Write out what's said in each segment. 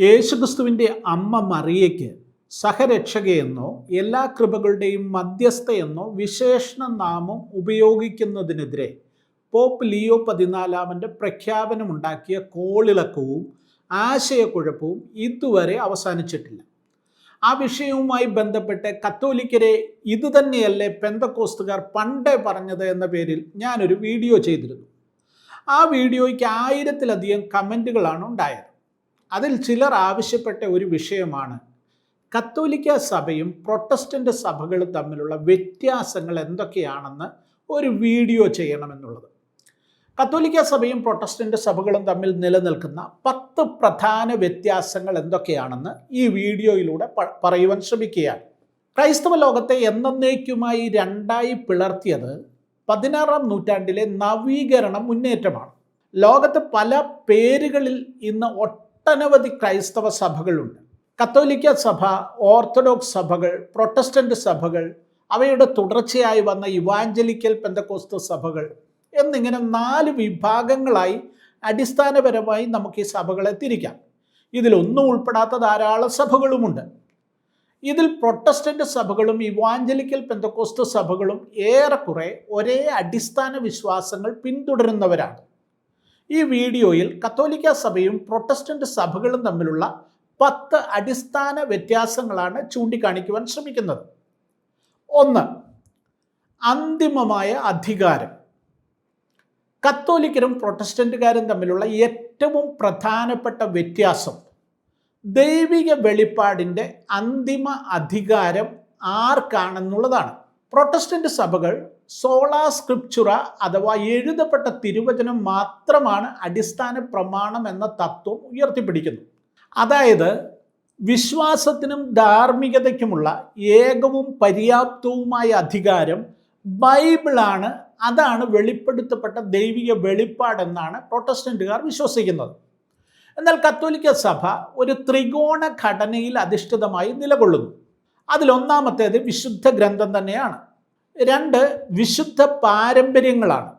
യേശുക്രിസ്തുവിന്റെ അമ്മ മറിയയ്ക്ക് സഹരക്ഷകയെന്നോ എല്ലാ കൃപകളുടെയും മധ്യസ്ഥയെന്നോ വിശേഷണ നാമം ഉപയോഗിക്കുന്നതിനെതിരെ പോപ്പ് ലിയോ പതിനാലാമന്റെ പ്രഖ്യാപനമുണ്ടാക്കിയ കോളിളക്കവും ആശയക്കുഴപ്പവും ഇതുവരെ അവസാനിച്ചിട്ടില്ല. ആ വിഷയവുമായി ബന്ധപ്പെട്ട് കത്തോലിക്കരെ ഇതുതന്നെയല്ലേ പെന്തക്കോസ്തുകാർ പണ്ടേ പറഞ്ഞത് എന്ന പേരിൽ ഞാനൊരു വീഡിയോ ചെയ്തിരുന്നു. ആ വീഡിയോയ്ക്ക് ആയിരത്തിലധികം കമന്റുകളാണ് ഉണ്ടായത്. അതിൽ ചിലർ ആവശ്യപ്പെട്ട ഒരു വിഷയമാണ്. കത്തോലിക്ക സഭയും പ്രൊട്ടസ്റ്റന്റ് സഭകളും തമ്മിലുള്ള വ്യത്യാസങ്ങൾ എന്തൊക്കെയാണെന്ന് ഒരു വീഡിയോ ചെയ്യണമെന്നുള്ളത്. കത്തോലിക്ക സഭയും പ്രൊട്ടസ്റ്റന്റ് സഭകളും തമ്മിൽ നിലനിൽക്കുന്ന പത്ത് പ്രധാന വ്യത്യാസങ്ങൾ എന്തൊക്കെയാണെന്ന് ഈ വീഡിയോയിലൂടെ പറയുവാൻ ശ്രമിക്കുകയാണ്. ക്രൈസ്തവ ലോകത്തെ എന്നേക്കുമായി രണ്ടായി പിളർത്തിയത് പതിനാറാം നൂറ്റാണ്ടിലെ നവീകരണ മുന്നേറ്റമാണ്. ലോകത്ത് പല പേരുകളിൽ ഇന്ന് ഒട്ടനവധി ക്രൈസ്തവ സഭകളുണ്ട്. കത്തോലിക്ക സഭ ഓർത്തഡോക്സ് സഭകൾ പ്രൊട്ടസ്റ്റന്റ് സഭകൾ അവയുടെ തുടർച്ചയായി വന്ന ഇവാഞ്ചലിക്കൽ പെന്തക്കോസ്ത സഭകൾ എന്നിങ്ങനെ നാല് വിഭാഗങ്ങളായി അടിസ്ഥാനപരമായി നമുക്ക് ഈ സഭകളെ തിരിക്കാം. ഇതിലൊന്നും ഉൾപ്പെടാത്ത ധാരാളം സഭകളുമുണ്ട്. ഇതിൽ പ്രൊട്ടസ്റ്റന്റ് സഭകളും ഇവാഞ്ചലിക്കൽ പെന്തക്കോസ്ത സഭകളും ഏറെക്കുറെ ഒരേ അടിസ്ഥാന വിശ്വാസങ്ങൾ പിന്തുടരുന്നവരാണ്. ഈ വീഡിയോയിൽ കത്തോലിക്ക സഭയും പ്രൊട്ടസ്റ്റന്റ് സഭകളും തമ്മിലുള്ള പത്ത് അടിസ്ഥാന വ്യത്യാസങ്ങളാണ് ചൂണ്ടിക്കാണിക്കുവാൻ ശ്രമിക്കുന്നത്. ഒന്ന് അന്തിമമായ അധികാരം. കത്തോലിക്കരും പ്രൊട്ടസ്റ്റന്റുകാരും തമ്മിലുള്ള ഏറ്റവും പ്രധാനപ്പെട്ട വ്യത്യാസം ദൈവിക വെളിപ്പാടിന്റെ അന്തിമ അധികാരം ആർക്കാണെന്നുള്ളതാണ്. പ്രൊട്ടസ്റ്റന്റ് സഭകൾ സോളാ സ്ക്രിപ്ചുറ അഥവാ എഴുതപ്പെട്ട തിരുവചനം മാത്രമാണ് അടിസ്ഥാന പ്രമാണം എന്ന തത്വം ഉയർത്തിപ്പിടിക്കുന്നു അതായത് വിശ്വാസത്തിനും ധാർമ്മികതയ്ക്കുമുള്ള ഏകവും പര്യാപ്തവുമായ അധികാരം ബൈബിളാണ്. അതാണ് വെളിപ്പെടുത്തപ്പെട്ട ദൈവിക വെളിപ്പാടെന്നാണ് പ്രൊട്ടസ്റ്റന്റുകാർ വിശ്വസിക്കുന്നത്. എന്നാൽ കത്തോലിക്ക സഭ ഒരു ത്രികോണ ഘടനയിൽ അധിഷ്ഠിതമായി നിലകൊള്ളുന്നു. അതിലൊന്നാമത്തേത് വിശുദ്ധ ഗ്രന്ഥം തന്നെയാണ്. രണ്ട് വിശുദ്ധ പാരമ്പര്യങ്ങളാണ്.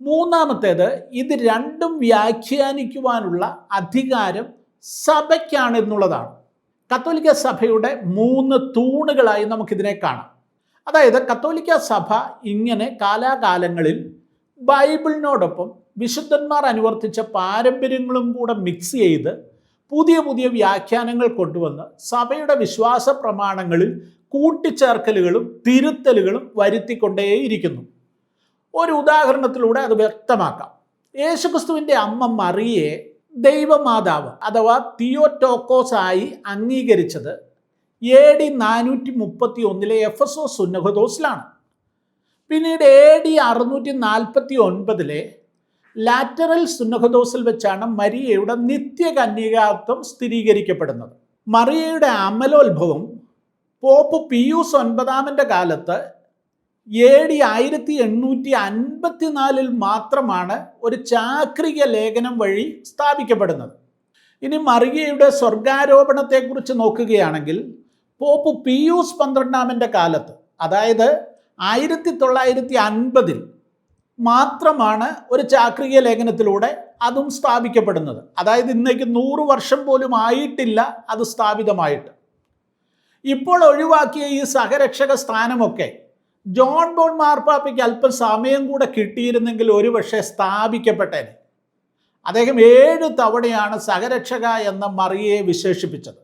മൂന്നാമത്തേത് ഇത് രണ്ടും വ്യാഖ്യാനിക്കുവാനുള്ള അധികാരം സഭയ്ക്കാണ് എന്നുള്ളതാണ്. കത്തോലിക്ക സഭയുടെ മൂന്ന് തൂണുകളായി നമുക്കിതിനെ കാണാം. അതായത് കത്തോലിക്ക സഭ ഇങ്ങനെ കാലാകാലങ്ങളിൽ ബൈബിളിനോടൊപ്പം വിശുദ്ധന്മാർ അനുവർത്തിച്ച പാരമ്പര്യങ്ങളും കൂടെ മിക്സ് ചെയ്ത് പുതിയ പുതിയ വ്യാഖ്യാനങ്ങൾ കൊണ്ടുവന്ന് സഭയുടെ വിശ്വാസ പ്രമാണങ്ങളിൽ കൂട്ടിച്ചേർക്കലുകളും തിരുത്തലുകളും വരുത്തിക്കൊണ്ടേയിരിക്കുന്നു. ഒരു ഉദാഹരണത്തിലൂടെ അത് വ്യക്തമാക്കാം. യേശുക്രിസ്തുവിന്റെ അമ്മ മറിയെ ദൈവമാതാവ് അഥവാ തിയോടോക്കോസ് ആയി അംഗീകരിച്ചത് എ ഡി നാനൂറ്റി മുപ്പത്തി ഒന്നിലെ എഫ് എസ് ഒ സുന്നഹദോസിലാണ് പിന്നീട് എ ഡി അറുന്നൂറ്റി നാൽപ്പത്തി ഒൻപതിലെ ലാറ്ററൽ സുന്നഹദോസിൽ വെച്ചാണ് മരിയയുടെ നിത്യകന്യകാത്വം സ്ഥിരീകരിക്കപ്പെടുന്നത്. മറിയയുടെ അമലോത്ഭവം പോപ്പ് പിയൂസ് ഒൻപതാമന്റെ കാലത്ത് എ ഡി ആയിരത്തി എണ്ണൂറ്റി അൻപത്തിനാലിൽ മാത്രമാണ് ഒരു ചാക്രിക ലേഖനം വഴി സ്ഥാപിക്കപ്പെടുന്നത്. ഇനി മറിയയുടെ സ്വർഗാരോപണത്തെക്കുറിച്ച് നോക്കുകയാണെങ്കിൽ പോപ്പ് പിയൂസ് പന്ത്രണ്ടാമന്റെ കാലത്ത് അതായത് ആയിരത്തി തൊള്ളായിരത്തി അൻപതിൽ മാത്രമാണ് ഒരു ചാക്രിക ലേഖനത്തിലൂടെ അതും സ്ഥാപിക്കപ്പെടുന്നത്. അതായത് ഇന്നേക്ക് നൂറ് വർഷം പോലും ആയിട്ടില്ല അത് സ്ഥാപിതമായിട്ട്. ഇപ്പോൾ ഒഴിവാക്കിയ ഈ സഹരക്ഷക സ്ഥാനമൊക്കെ ജോൺ ബോൺ മാർപ്പാപ്പയ്ക്ക് അല്പം സമയം കൂടെ കിട്ടിയിരുന്നെങ്കിൽ ഒരുപക്ഷെ സ്ഥാപിക്കപ്പെട്ടേനെ. അദ്ദേഹം ഏഴ് തവണയാണ് സഹരക്ഷക എന്ന മറിയെ വിശേഷിപ്പിച്ചത്.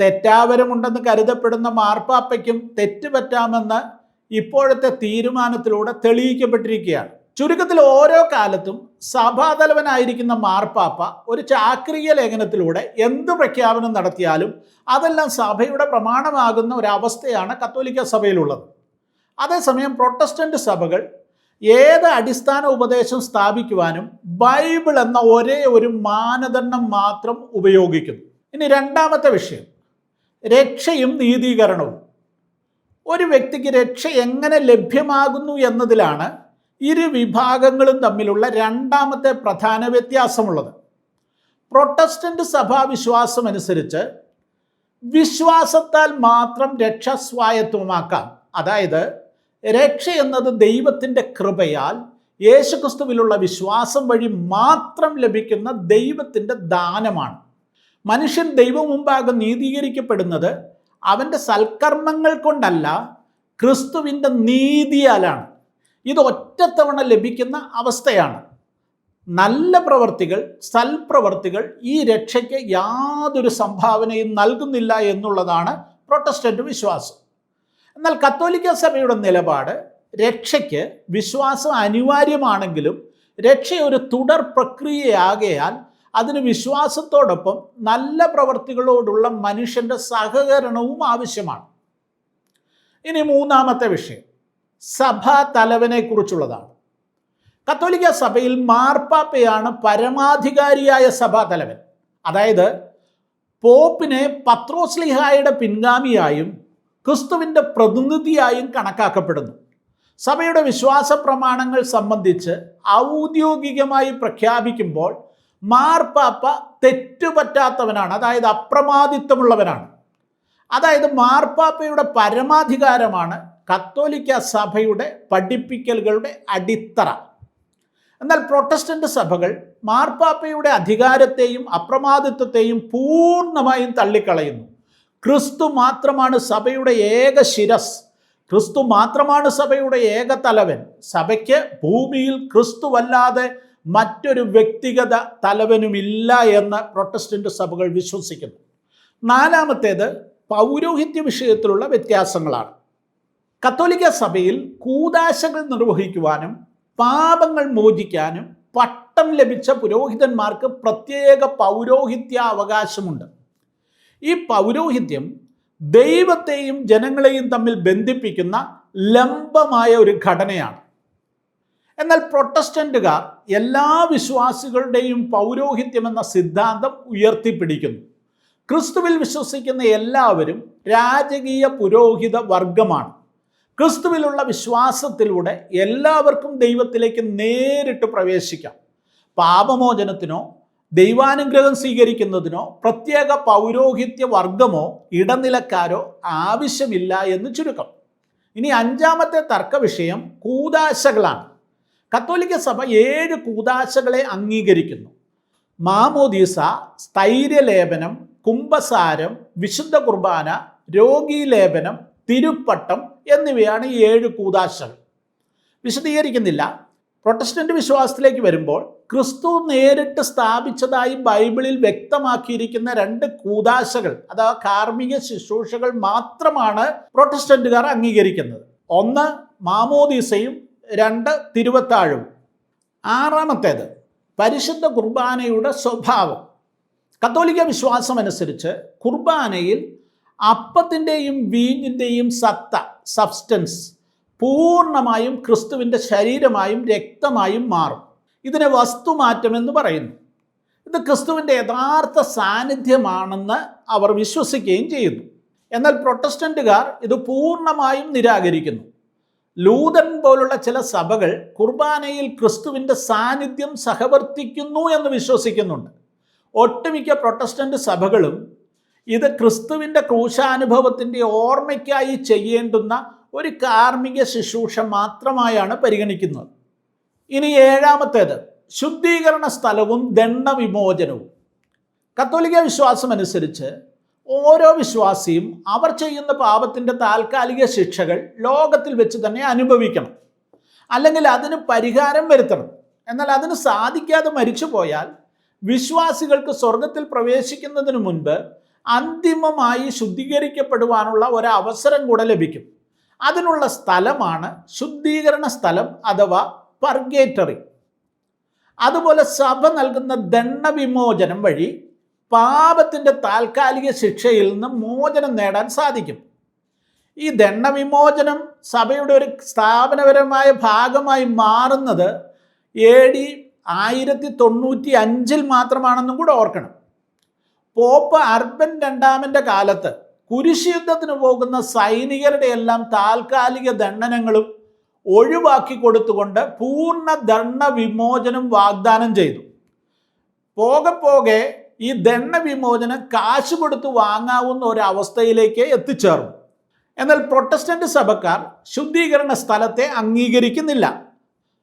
തെറ്റാവരമുണ്ടെന്ന് കരുതപ്പെടുന്ന മാർപ്പാപ്പയ്ക്കും തെറ്റുപറ്റാമെന്ന് ഇപ്പോഴത്തെ തീരുമാനത്തിലൂടെ തെളിയിക്കപ്പെട്ടിരിക്കുകയാണ്. ചുരുക്കത്തിൽ ഓരോ കാലത്തും സഭാതലവനായിരിക്കുന്ന മാർപ്പാപ്പ ഒരു ചാക്രിക ലേഖനത്തിലൂടെ എന്ത് പ്രഖ്യാപനം നടത്തിയാലും അതെല്ലാം സഭയുടെ പ്രമാണമാകുന്ന ഒരവസ്ഥയാണ് കത്തോലിക്ക സഭയിലുള്ളത്. അതേസമയം പ്രൊട്ടസ്റ്റന്റ് സഭകൾ ഏത് അടിസ്ഥാന ഉപദേശം സ്ഥാപിക്കുവാനും ബൈബിൾ എന്ന ഒരേ ഒരു മാനദണ്ഡം മാത്രം ഉപയോഗിക്കുന്നു. ഇനി രണ്ടാമത്തെ വിഷയം രക്ഷയും നീതീകരണവും. ഒരു വ്യക്തിക്ക് രക്ഷ എങ്ങനെ ലഭ്യമാകുന്നു എന്നതിലാണ് ഇരു വിഭാഗങ്ങളും തമ്മിലുള്ള രണ്ടാമത്തെ പ്രധാന വ്യത്യാസമുള്ളത്. പ്രൊട്ടസ്റ്റന്റ് സഭാവിശ്വാസം അനുസരിച്ച് വിശ്വാസത്താൽ മാത്രം രക്ഷ സ്വായത്തമാക്കാം അതായത് രക്ഷ എന്നത് ദൈവത്തിന്റെ കൃപയാൽ യേശുക്രിസ്തുവിലുള്ള വിശ്വാസം വഴി മാത്രം ലഭിക്കുന്ന ദൈവത്തിന്റെ ദാനമാണ്. മനുഷ്യൻ ദൈവം മുമ്പാകെ നീതീകരിക്കപ്പെടുന്നത് അവന്റെ സൽക്കർമ്മങ്ങൾ കൊണ്ടല്ല ക്രിസ്തുവിന്റെ നീതിയാലാണ്. ഇത് ഒറ്റത്തവണ ലഭിക്കുന്ന അവസ്ഥയാണ്. നല്ല പ്രവർത്തികൾ സൽപ്രവർത്തികൾ ഈ രക്ഷയ്ക്ക് യാതൊരു സംഭാവനയും നൽകുന്നില്ല എന്നുള്ളതാണ് പ്രൊട്ടസ്റ്റന്റ് വിശ്വാസം. എന്നാൽ കത്തോലിക്ക സഭയുടെ നിലപാട് രക്ഷയ്ക്ക് വിശ്വാസം അനിവാര്യമാണെങ്കിലും രക്ഷ ഒരു തുടർ പ്രക്രിയയാകയാൽ അതിന് വിശ്വാസത്തോടൊപ്പം നല്ല പ്രവർത്തികളോടുള്ള മനുഷ്യന്റെ സഹകരണവും ആവശ്യമാണ്. ഇനി മൂന്നാമത്തെ വിഷയം. സഭാ തലവനെ കുറിച്ചുള്ളതാണ് കത്തോലിക്ക സഭയിൽ മാർപ്പാപ്പയാണ് പരമാധികാരിയായ സഭാ തലവൻ. അതായത് പോപ്പിനെ പത്രോസ്ലിഹായുടെ പിൻഗാമിയായും ക്രിസ്തുവിന്റെ പ്രതിനിധിയായും കണക്കാക്കപ്പെടുന്നു. സഭയുടെ വിശ്വാസ പ്രമാണങ്ങൾ സംബന്ധിച്ച് ഔദ്യോഗികമായി പ്രഖ്യാപിക്കുമ്പോൾ മാർപ്പാപ്പ തെറ്റുപറ്റാത്തവനാണ് അതായത് അപ്രമാദിത്വമുള്ളവനാണ്. അതായത് മാർപ്പാപ്പയുടെ പരമാധികാരമാണ് കത്തോലിക്ക സഭയുടെ പഠിപ്പിക്കലുകളുടെ അടിത്തറ. എന്നാൽ പ്രൊട്ടസ്റ്റന്റ് സഭകൾ മാർപ്പാപ്പയുടെ അധികാരത്തെയും അപ്രമാദിത്വത്തെയും പൂർണമായും തള്ളിക്കളയുന്നു. ക്രിസ്തു മാത്രമാണ് സഭയുടെ ഏക ശിരസ്. ക്രിസ്തു മാത്രമാണ് സഭയുടെ ഏക തലവൻ. സഭയ്ക്ക് ഭൂമിയിൽ ക്രിസ്തുവല്ലാതെ മറ്റൊരു വ്യക്തിഗത തലവനുമില്ല എന്ന് പ്രൊട്ടസ്റ്റന്റ് സഭകൾ വിശ്വസിക്കുന്നു. നാലാമത്തേത് പൗരോഹിത്യ വിഷയത്തിലുള്ള വ്യത്യാസങ്ങളാണ്. കത്തോലിക്ക സഭയിൽ കൂതാശകൾ നിർവഹിക്കുവാനും പാപങ്ങൾ മോചിക്കാനും പട്ടം ലഭിച്ച പുരോഹിതന്മാർക്ക് പ്രത്യേക പൗരോഹിത്യ അവകാശമുണ്ട് ഈ പൗരോഹിത്യം ദൈവത്തെയും ജനങ്ങളെയും തമ്മിൽ ബന്ധിപ്പിക്കുന്ന ലംബമായ ഒരു ഘടനയാണ്. എന്നാൽ പ്രൊട്ടസ്റ്റന്റുകാർ എല്ലാ വിശ്വാസികളുടെയും പൗരോഹിത്യം എന്ന സിദ്ധാന്തം ഉയർത്തിപ്പിടിക്കുന്നു. ക്രിസ്തുവിൽ വിശ്വസിക്കുന്ന എല്ലാവരും രാജകീയ പുരോഹിത വർഗമാണ്. ക്രിസ്തുവിലുള്ള വിശ്വാസത്തിലൂടെ എല്ലാവർക്കും ദൈവത്തിലേക്ക് നേരിട്ട് പ്രവേശിക്കാം. പാപമോചനത്തിനോ ദൈവാനുഗ്രഹം സ്വീകരിക്കുന്നതിനോ പ്രത്യേക പൗരോഹിത്യ വർഗമോ ഇടനിലക്കാരോ ആവശ്യമില്ല എന്ന് ചുരുക്കം. ഇനി അഞ്ചാമത്തെ തർക്ക വിഷയം കൂതാശകളാണ്. കത്തോലിക്ക സഭ ഏഴ് കൂതാശകളെ അംഗീകരിക്കുന്നു. മാമോദീസ സ്ഥൈര്യലേപനം കുംഭസാരം വിശുദ്ധ കുർബാന രോഗീലേപനം തിരുപ്പട്ടം എന്നിവയാണ് ഈ ഏഴ് കൂതാശകൾ. വിശദീകരിക്കുന്നില്ല. പ്രൊട്ടസ്റ്റന്റ് വിശ്വാസത്തിലേക്ക് വരുമ്പോൾ ക്രിസ്തു നേരിട്ട് സ്ഥാപിച്ചതായി ബൈബിളിൽ വ്യക്തമാക്കിയിരിക്കുന്ന രണ്ട് കൂതാശകൾ അഥവാ കാർമ്മിക ശുശ്രൂഷകൾ മാത്രമാണ് പ്രൊട്ടസ്റ്റന്റുകാർ അംഗീകരിക്കുന്നത്. ഒന്ന് മാമോദീസയും രണ്ട് തിരുവത്താഴും ആറാമത്തേത് പരിശുദ്ധ കുർബാനയുടെ സ്വഭാവം. കത്തോലിക്ക വിശ്വാസം അനുസരിച്ച് കുർബാനയിൽ അപ്പത്തിന്റെയും വീഞ്ഞിന്റെയും സത്ത സബ്സ്റ്റൻസ് പൂർണമായും ക്രിസ്തുവിന്റെ ശരീരമായും രക്തമായും മാറും. ഇതിനെ വസ്തുമാറ്റം എന്ന് പറയുന്നു. ഇത് ക്രിസ്തുവിന്റെ യഥാർത്ഥ സാന്നിധ്യമാണെന്ന് അവർ വിശ്വസിക്കുകയും ചെയ്യുന്നു. എന്നാൽ പ്രൊട്ടസ്റ്റന്റുകാർ ഇത് പൂർണമായും നിരാകരിക്കുന്നു. ലൂതൻ പോലുള്ള ചില സഭകൾ കുർബാനയിൽ ക്രിസ്തുവിന്റെ സാന്നിധ്യം സഹവർത്തിക്കുന്നു എന്ന് വിശ്വസിക്കുന്നുണ്ട്. ഒട്ടുമിക്ക പ്രൊട്ടസ്റ്റന്റ് സഭകളും ഇത് ക്രിസ്തുവിന്റെ ക്രൂശാനുഭവത്തിന്റെ ഓർമ്മയ്ക്കായി ചെയ്യേണ്ടുന്ന ഒരു കാർമ്മിക ശുശ്രൂഷ മാത്രമായാണ് പരിഗണിക്കുന്നത്. ഇനി ഏഴാമത്തേത് ശുദ്ധീകരണ സ്ഥലവും ദണ്ഡവിമോചനവും. കത്തോലിക്ക വിശ്വാസം അനുസരിച്ച് ഓരോ വിശ്വാസിയും അവർ ചെയ്യുന്ന പാപത്തിന്റെ താൽക്കാലിക ശിക്ഷകൾ ലോകത്തിൽ വെച്ച് തന്നെ അനുഭവിക്കണം. അല്ലെങ്കിൽ അതിന് പരിഹാരം വരുത്തണം. എന്നാൽ അതിന് സാധിക്കാതെ മരിച്ചു പോയാൽ വിശ്വാസികൾക്ക് സ്വർഗത്തിൽ പ്രവേശിക്കുന്നതിന് മുൻപ് അന്തിമമായി ശുദ്ധീകരിക്കപ്പെടുവാനുള്ള ഒരവസരം കൂടെ ലഭിക്കും. അതിനുള്ള സ്ഥലമാണ് ശുദ്ധീകരണ സ്ഥലം അഥവാ പർഗേറ്ററി അതുപോലെ സഭ നൽകുന്ന ദണ്ഡവിമോചനം വഴി പാപത്തിന്റെ താൽക്കാലിക ശിക്ഷയിൽ നിന്ന് മോചനം നേടാൻ സാധിക്കും. ഈ ദണ്ഡവിമോചനം സഭയുടെ ഒരു സ്ഥാപനപരമായ ഭാഗമായി മാറുന്നത് എ ഡി ആയിരത്തി തൊണ്ണൂറ്റി അഞ്ചിൽ മാത്രമാണെന്നും കൂടെ ഓർക്കണം. പോപ്പ് അർബൻ രണ്ടാമന്റെ കാലത്ത് കുരിശുയുദ്ധത്തിന് പോകുന്ന സൈനികരുടെ എല്ലാം താൽക്കാലിക ദണ്ഡനങ്ങളും ഒഴിവാക്കി കൊടുത്തുകൊണ്ട് പൂർണ ദണ്ഡ വിമോചനം വാഗ്ദാനം ചെയ്തു. പോകെ പോകെ ഈ ദണ്ഡ വിമോചനം കാശ് കൊടുത്ത് വാങ്ങാവുന്ന ഒരു അവസ്ഥയിലേക്ക് എത്തിച്ചേർന്നു. എന്നാൽ പ്രൊട്ടസ്റ്റന്റ് സഭക്കാർ ശുദ്ധീകരണ സ്ഥലത്തെ അംഗീകരിക്കുന്നില്ല.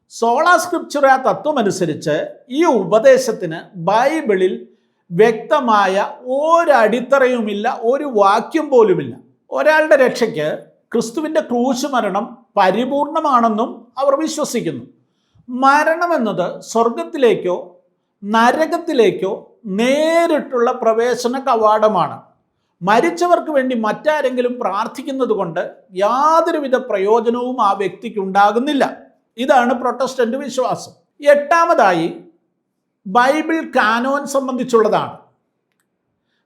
സോളാ സ്ക്രിപ്ചറ തത്വമനുസരിച്ച് ഈ ഉപദേശത്തിന് ബൈബിളിൽ വ്യക്തമായ ഒരടിത്തറയുമില്ല ഒരു വാക്യം പോലുമില്ല. ഒരാളുടെ രക്ഷയ്ക്ക് ക്രിസ്തുവിന്റെ ക്രൂശ് മരണം പരിപൂർണമാണെന്നും അവർ വിശ്വസിക്കുന്നു. മരണമെന്നത് സ്വർഗത്തിലേക്കോ നരകത്തിലേക്കോ നേരിട്ടുള്ള പ്രവേശന കവാടമാണ്. മരിച്ചവർക്ക് വേണ്ടി മറ്റാരെങ്കിലും പ്രാർത്ഥിക്കുന്നത് കൊണ്ട് യാതൊരുവിധ പ്രയോജനവും ആ വ്യക്തിക്ക് ഉണ്ടാകുന്നില്ല. ഇതാണ് പ്രൊട്ടസ്റ്റന്റ് വിശ്വാസം. എട്ടാമതായി ബൈബിൾ കാനോൻ സംബന്ധിച്ചുള്ളതാണ്.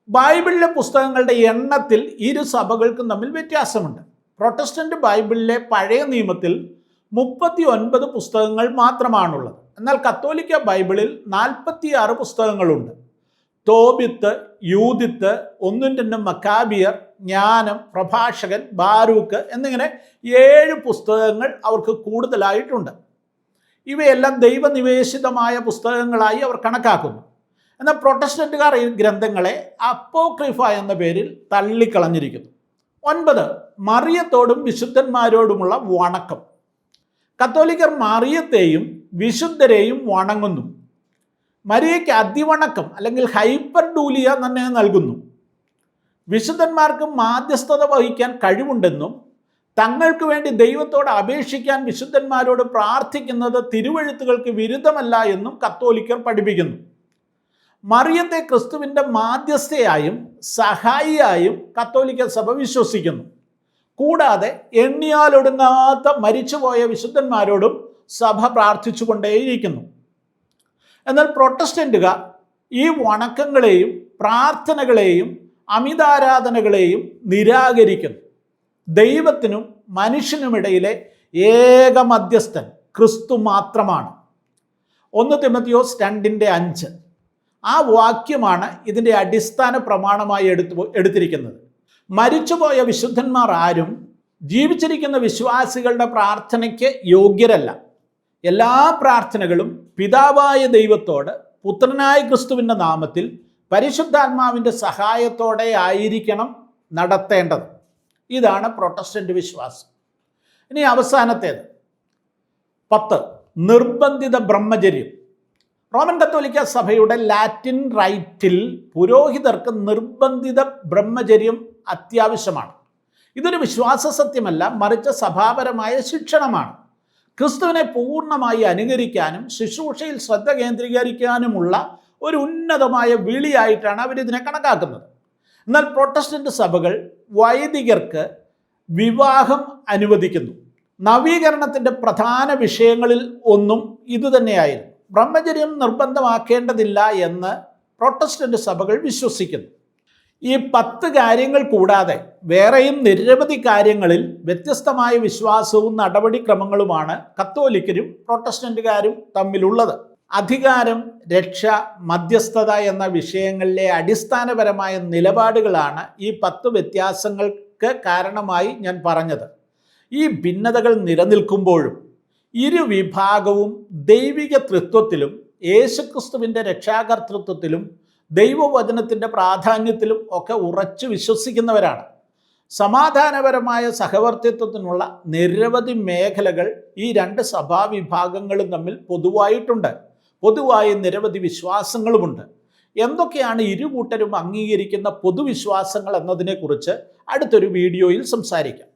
ബൈബിളിലെ പുസ്തകങ്ങളുടെ എണ്ണത്തിൽ ഇരു സഭകൾക്കും തമ്മിൽ വ്യത്യാസമുണ്ട്. പ്രൊട്ടസ്റ്റന്റ് ബൈബിളിലെ പഴയ നിയമത്തിൽ മുപ്പത്തി ഒൻപത് പുസ്തകങ്ങൾ മാത്രമാണുള്ളത്. എന്നാൽ കത്തോലിക്ക ബൈബിളിൽ നാൽപ്പത്തിയാറ് പുസ്തകങ്ങളുണ്ട്. തോബിത്ത് യൂതിത്ത് ഒന്നും രണ്ടും മക്കാബിയർ ജ്ഞാനം പ്രഭാഷകൻ ബാരൂക്ക് എന്നിങ്ങനെ ഏഴ് പുസ്തകങ്ങൾ അവർക്ക് കൂടുതലായിട്ടുണ്ട്. ഇവയെല്ലാം ദൈവനിവേശിതമായ പുസ്തകങ്ങളായി അവർ കണക്കാക്കുന്നു. എന്നാൽ പ്രൊട്ടസ്റ്റന്റുകാർ ഈ ഗ്രന്ഥങ്ങളെ അപ്പോക്രിഫ എന്ന പേരിൽ തള്ളിക്കളഞ്ഞിരിക്കുന്നു. ഒൻപത് മറിയത്തോടും വിശുദ്ധന്മാരോടുമുള്ള വണക്കം. കത്തോലിക്കർ മറിയത്തെയും വിശുദ്ധരെയും വണങ്ങുന്നു. മരിയയ്ക്ക് അതിവണക്കം അല്ലെങ്കിൽ ഹൈപ്പർ ഡൂലിയ തന്നെ നൽകുന്നു. വിശുദ്ധന്മാർക്ക് മാധ്യസ്ഥത വഹിക്കാൻ കഴിവുണ്ടെന്നും തങ്ങൾക്ക് വേണ്ടി ദൈവത്തോട് അപേക്ഷിക്കാൻ വിശുദ്ധന്മാരോട് പ്രാർത്ഥിക്കുന്നത് തിരുവഴുത്തുകൾക്ക് വിരുദ്ധമല്ല എന്നും കത്തോലിക്കർ പഠിപ്പിക്കുന്നു. മറിയത്തെ ക്രിസ്തുവിന്റെ മാധ്യസ്ഥയായും സഹായിയായും കത്തോലിക്ക സഭ വിശ്വസിക്കുന്നു. കൂടാതെ എണ്ണിയാലൊടുങ്ങാത്ത മരിച്ചുപോയ വിശുദ്ധന്മാരോടും സഭ പ്രാർത്ഥിച്ചുകൊണ്ടേയിരിക്കുന്നു. എന്നാൽ പ്രൊട്ടസ്റ്റന്റുകാർ ഈ വണക്കങ്ങളെയും പ്രാർത്ഥനകളെയും അമിതാരാധനകളെയും നിരാകരിക്കുന്നു. ദൈവത്തിനും മനുഷ്യനുമിടയിലെ ഏക മധ്യസ്ഥൻ ക്രിസ്തു മാത്രമാണ്. ഒന്ന് തിമത്തിയോസ് രണ്ടിന്റെ അഞ്ച്. ആ വാക്യമാണ് ഇതിന്റെ അടിസ്ഥാന പ്രമാണമായി എടുത്തു എടുത്തിരിക്കുന്നത്. മരിച്ചുപോയ വിശുദ്ധന്മാർ ആരും ജീവിച്ചിരിക്കുന്ന വിശ്വാസികളുടെ പ്രാർത്ഥനയ്ക്ക് യോഗ്യരല്ല. എല്ലാ പ്രാർത്ഥനകളും പിതാവായ ദൈവത്തോട് പുത്രനായ ക്രിസ്തുവിന്റെ നാമത്തിൽ പരിശുദ്ധാത്മാവിന്റെ സഹായത്തോടെ ആയിരിക്കണം നടത്തേണ്ടത്. ഇതാണ് പ്രൊട്ടസ്റ്റന്റ് വിശ്വാസം. ഇനി അവസാനത്തേത്. പത്ത്. നിർബന്ധിത ബ്രഹ്മചര്യം. റോമൻ കത്തോലിക്ക സഭയുടെ ലാറ്റിൻ റൈറ്റിൽ പുരോഹിതർക്ക് നിർബന്ധിത ബ്രഹ്മചര്യം അത്യാവശ്യമാണ്. ഇതൊരു വിശ്വാസ സത്യമല്ല മറിച്ച് സഭാപരമായ ശിക്ഷണമാണ്. ക്രിസ്തുവിനെ പൂർണമായി അനുകരിക്കാനും ശുശ്രൂഷയിൽ ശ്രദ്ധ കേന്ദ്രീകരിക്കാനുമുള്ള ഒരു ഉന്നതമായ വിളിയായിട്ടാണ് അവരിതിനെ കണക്കാക്കുന്നത്. എന്നാൽ പ്രൊട്ടസ്റ്റന്റ് സഭകൾ വൈദികർക്ക് വിവാഹം അനുവദിക്കുന്നു. നവീകരണത്തിന്റെ പ്രധാന വിഷയങ്ങളിൽ ഒന്നും ഇതുതന്നെയായിരുന്നു ബ്രഹ്മചര്യം നിർബന്ധമാക്കേണ്ടതില്ല എന്ന് പ്രൊട്ടസ്റ്റന്റ് സഭകൾ വിശ്വസിക്കുന്നു. ഈ പത്ത് കാര്യങ്ങൾ കൂടാതെ വേറെയും നിരവധി കാര്യങ്ങളിൽ വ്യത്യസ്തമായ വിശ്വാസവും നടപടിക്രമങ്ങളുമാണ് കത്തോലിക്കരും പ്രൊട്ടസ്റ്റന്റുകാരും തമ്മിലുള്ളത്. അധികാരം രക്ഷ മധ്യസ്ഥത എന്ന വിഷയങ്ങളിലെ അടിസ്ഥാനപരമായ നിലപാടുകളാണ് ഈ പത്ത് വ്യത്യാസങ്ങൾക്ക് കാരണമായി ഞാൻ പറഞ്ഞത്. ഈ ഭിന്നതകൾ നിലനിൽക്കുമ്പോഴും ഇരു വിഭാഗവും ദൈവിക തൃത്വത്തിലും യേശുക്രിസ്തുവിന്റെ രക്ഷാകർത്തൃത്വത്തിലും ദൈവവചനത്തിന്റെ പ്രാധാന്യത്തിലും ഒക്കെ ഉറച്ചു വിശ്വസിക്കുന്നവരാണ്. സമാധാനപരമായ സഹവർത്തിത്വത്തിനുള്ള നിരവധി മേഖലകൾ ഈ രണ്ട് സഭാവിഭാഗങ്ങളും തമ്മിൽ പൊതുവായിട്ടുണ്ട്. പൊതുവായ നിരവധി വിശ്വാസങ്ങളുമുണ്ട്. എന്തൊക്കെയാണ് ഇരു കൂട്ടരും അംഗീകരിക്കുന്ന പൊതുവിശ്വാസങ്ങൾ എന്നതിനെക്കുറിച്ച് അടുത്തൊരു വീഡിയോയിൽ സംസാരിക്കാം.